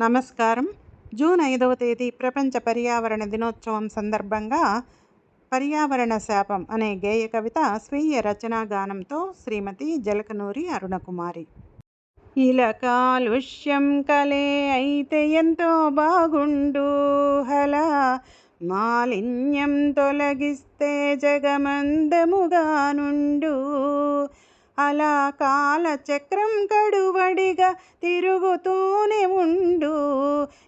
నమస్కారం. జూన్ ఐదవ తేదీ ప్రపంచ పర్యావరణ దినోత్సవం సందర్భంగా పర్యావరణ శాపం అనే గేయ కవిత స్వీయ రచనా గానంతో శ్రీమతి జలకనూరి అరుణకుమారి. ఇలా కాలుష్యం కలే అయితే ఎంతో బాగుండు హలా మాలిన్యం తొలగిస్తే జగమందముగా నుండు అలా కాలచక్రం కడువడిగా తిరుగుతూనే ఉండు.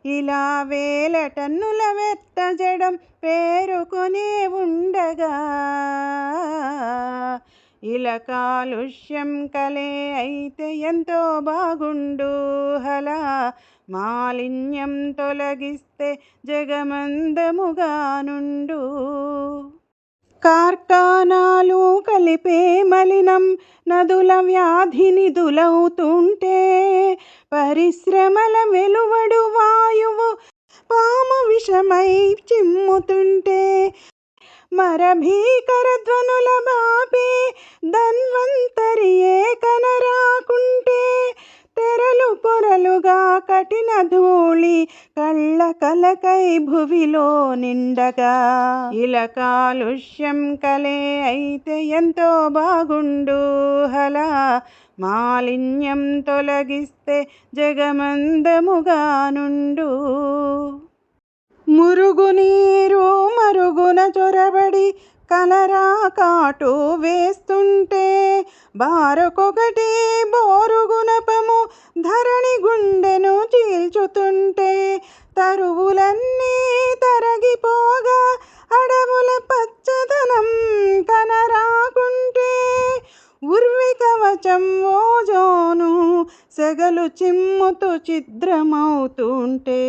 ఇలా వేల టన్నుల వెత్తజడం పేరుకునే ఉండగా. ఇలా కాలుష్యం కలే అయితే ఎంతో బాగుండు హలా. మాలిన్యం తొలగిస్తే జగమందముగా కార్ఖానాలు కలిపే మలినం నదుల వ్యాధి నిధులవుతుంటే పరిశ్రమల వెలువడు వాయువు పాము విషమై చిమ్ముతుంటే మరభీకర ధ్వనుల బాపే ధన్వంతరియే పొరలుగా ధూళి కళ్ళ కలకై భువిలో నిండగా. ఇలా కాలుష్యం కలే అయితే ఎంతో బాగుండు హలా. మాలిన్యం తొలగిస్తే జగమందముగా నుండు మురుగునీరు మరుగున చొరబడి కలరా కాటు వేస్తుంటే బారకొకటి బోరుగునపము ఉర్వి సెగలు చిమ్ముతూ ఛిద్రమవుతుంటే.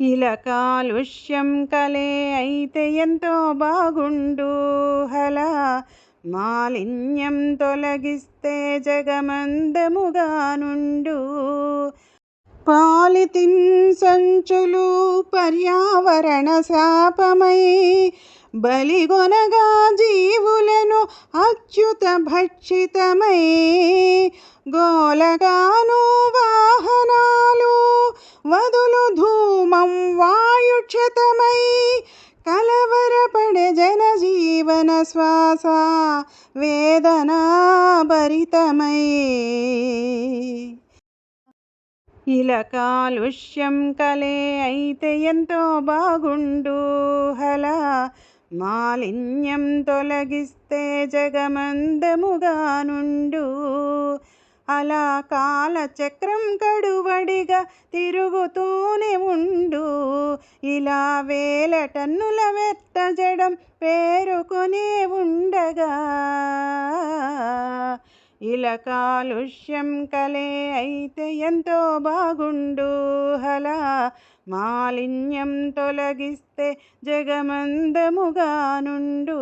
ఇలా కాలుష్యం కలే అయితే ఎంతో బాగుండు హలా. మాలిన్యం తొలగిస్తే జగమందముగా నుండు పాలిథిన్ సంచులు పర్యావరణ శాపమై బలిగొనగా జీవులను అచ్యుత భక్షితమై. గోలగాను వాహనాలు వదులు ధూమం వాయుక్షతమై. కలవరపడే జనజీవన శ్వాస వేదనాభరితమై ఇలా కాలుష్యం కలే అయితే ఎంతో బాగుండు హలా. మాలిన్యం తొలగిస్తే జగమందముగా నుండు అలా కాలచక్రం కడువడిగా తిరుగుతూనే ఉండు. ఇలా వేల టన్నుల వెట్ట జడం పేరుకునే ఉండగా ఇలా కాలుష్యం కలే అయితే ఎంతో బాగుండు హలా. మాలిన్యం తొలగిస్తే జగమందముగా నుండు